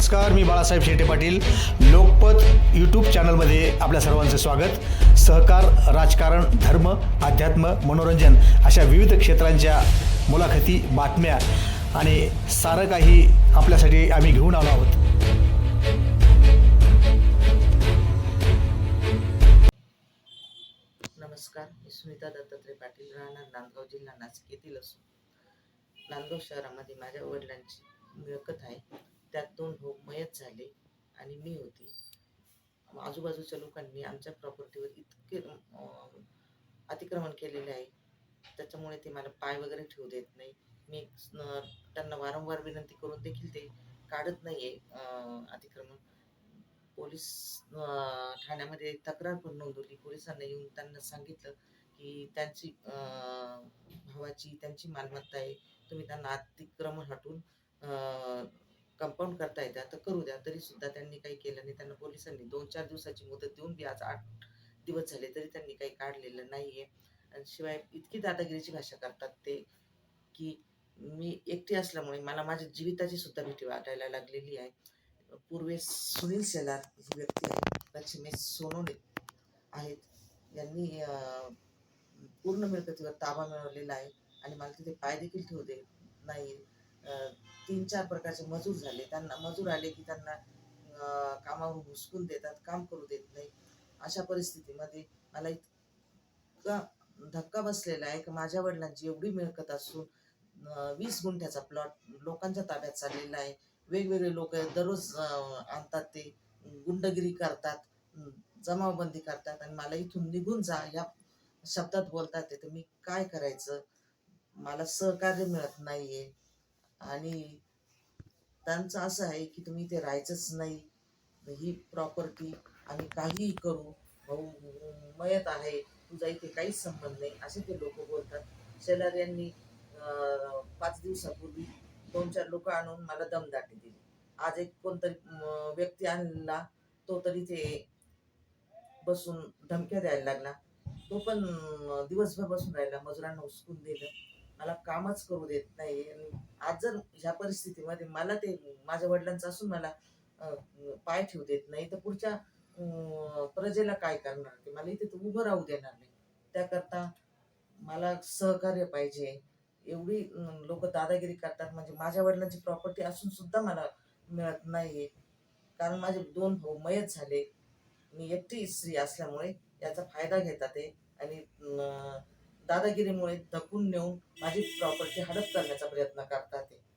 नमस्कार मी बाळासाहेब शेटे पाटील. लोकपत यूट्यूब चॅनलमध्ये आपल्या सर्वांचं स्वागत. सहकार राजकारण धर्म अध्यात्म मनोरंजन अशा विविध क्षेत्रांच्या मुलाखती बातम्या आणि सारं काही आपल्यासाठी आम्ही घेऊन आलो आहोत. नमस्कार मी सुनीता दत्तात्रय पाटील राहणार नांदगाव जिल्हा नाशिक येथील असून. नांदगाव शहरामध्ये माझ्या वडिलांची मिळकत आहे. त्यात दोन भाऊ मयत झाले आणि मी होती. आजूबाजूच्या लोकांनी आमच्या प्रॉपर्टीवर इतके अतिक्रमण केलेले आहे. त्याच्यामुळे ते मला पाय वगैरे ठेवू देत नाही. मी त्यांना वारंवार विनंती करून देखील ते काढत नाही आहे अतिक्रमण. पोलीस अं, ठाण्यामध्ये तक्रार पण नोंदवली. पोलिसांना येऊन त्यांना सांगितलं की त्यांची अं, भावाची त्यांची मालमत्ता आहे. तुम्ही त्यांना अतिक्रमण हटून कंपाऊंड करता येत्या तर करू द्या. तरी सुद्धा त्यांनी काही केलं नाही. त्यांना पोलिसांनी दोन चार दिवसाची मुदत देऊन बी आज आठ दिवस झाले तरी त्यांनी काही काढलेलं नाहीये. आणि शिवाय इतकी दादागिरीची भाषा करतात ते की मी एकटी असल्यामुळे मला माझ्या जीविताची सुद्धा भीती वाटायला लागलेली आहे. पूर्वेस सुनील शेलार ही व्यक्ती आहे पश्चिमेस सोनोने आहेत यांनी पूर्ण मिळकतीवर ताबा मिळवलेला आहे. आणि मला तिथे पाय देखील ठेवू दे नाही तीन चार प्रकारचे मजूर झाले. त्यांना मजूर आले की त्यांना कामावर घुसकून देतात काम करू देत नाही. अशा परिस्थितीमध्ये मला इतका धक्का बसलेला आहे की माझ्या वडिलांची एवढी मिळकत असून वीस गुंठ्याचा प्लॉट लोकांच्या ताब्यात चाललेला आहे. वेगवेगळे लोक दररोज आणतात ते गुंडगिरी करतात जमावबंदी करतात आणि मला इथून निघून जा या शब्दात बोलतात ते. तर मी काय करायचं? मला सहकार्य मिळत नाहीये. आणि त्यांचं असं आहे की तुम्ही इथे राहायचंच नाही. ही प्रॉपर्टी आम्ही काहीही करू भाऊ मयत आहे तुझा इथे काहीच संबंध नाही असे ते लोक बोलतात. शेलार यांनी अं, पाच दिवसापूर्वी दोन चार लोक आणून मला दमदाटी दिली. आज एक कोणतरी व्यक्ती आणला तो तरी ते बसून धमक्या द्यायला लागला. तो पण दिवसभर बसून राहिला मजुरांना उचकून दिलं. मला कामच करू देत नाही. आणि आज जर ह्या परिस्थितीमध्ये मला ते माझ्या वडिलांचं असून मला पाय ठेवू देत नाही तर पुढच्या प्रजेला काय करणार? ते मला इथे तर उभं राहू देणार नाही. त्याकरता मला सहकार्य पाहिजे. एवढी लोक दादागिरी करतात. म्हणजे माझ्या वडिलांची प्रॉपर्टी असून सुद्धा मला मिळत नाही कारण माझे दोन भाऊ मयत झाले. मी एकटी स्त्री असल्यामुळे याचा फायदा घेतात ते. आणि दादागिरीमुळे धकून नेऊन माझी प्रॉपर्टी हडप करण्याचा प्रयत्न करतात ते.